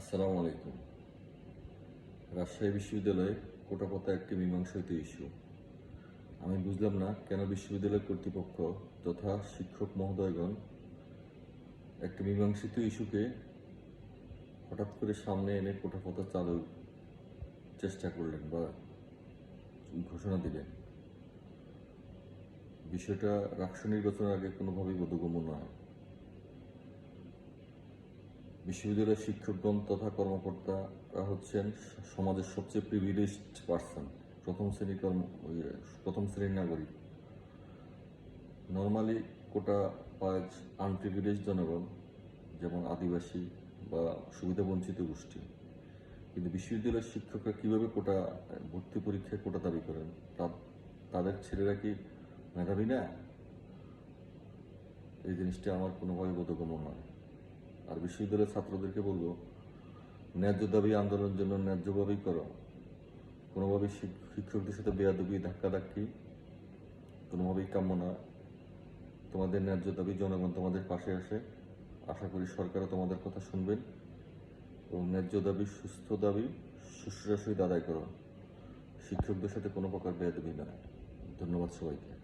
আসসালামু আলাইকুম। রাজশাহী বিশ্ববিদ্যালয়ে কোটাপথা একটি মীমাংসিত ইস্যু। আমি বুঝলাম না কেন বিশ্ববিদ্যালয় কর্তৃপক্ষ তথা শিক্ষক মহোদয়গণ একটি মীমাংসিত ইস্যুকে হঠাৎ করে সামনে এনে কোটাপথা চালুর চেষ্টা করলেন বা ঘোষণা দিলেন। বিষয়টা রাষ্ট্র নির্বাচনের আগে কোনোভাবেই বোধগম্য নয়। বিশ্ববিদ্যালয়ের শিক্ষকগণ তথা কর্মকর্তারা হচ্ছেন সমাজের সবচেয়ে প্রিভিলেজড পার্সন প্রথম শ্রেণির কর্ম প্রথম শ্রেণির নাগরিক। নর্মালি কোটা পায় আনপ্রিভিলেজ জনগণ, যেমন আদিবাসী বা সুবিধা বঞ্চিত গোষ্ঠী। কিন্তু বিশ্ববিদ্যালয়ের শিক্ষকরা কীভাবে কোটা, ভর্তি পরীক্ষায় কোটা দাবি করেন? তাদের ছেলেরা কি মেধাবী না? এই জিনিসটা আমার কোনোভাবে বোধগম্য নয়। আর বিশ্ববিদ্যালয়ের ছাত্রদেরকে বলব, ন্যায্য দাবি আন্দোলনের জন্য ন্যায্যভাবেই করো। কোনোভাবেই শিক্ষকদের সাথে বেয়াদবি, ধাক্কাধাক্কি কোনোভাবেই কাম্য না। তোমাদের ন্যায্য দাবি জনগণ তোমাদের পাশে আসে। আশা করি সরকারও তোমাদের কথা শুনবেন। এবং ন্যায্য দাবি, সুস্থ দাবি সুশ্রয় সহিত আদায় করো। শিক্ষকদের সাথে কোনো প্রকার বেয়াদবি নয়। ধন্যবাদ সবাইকে।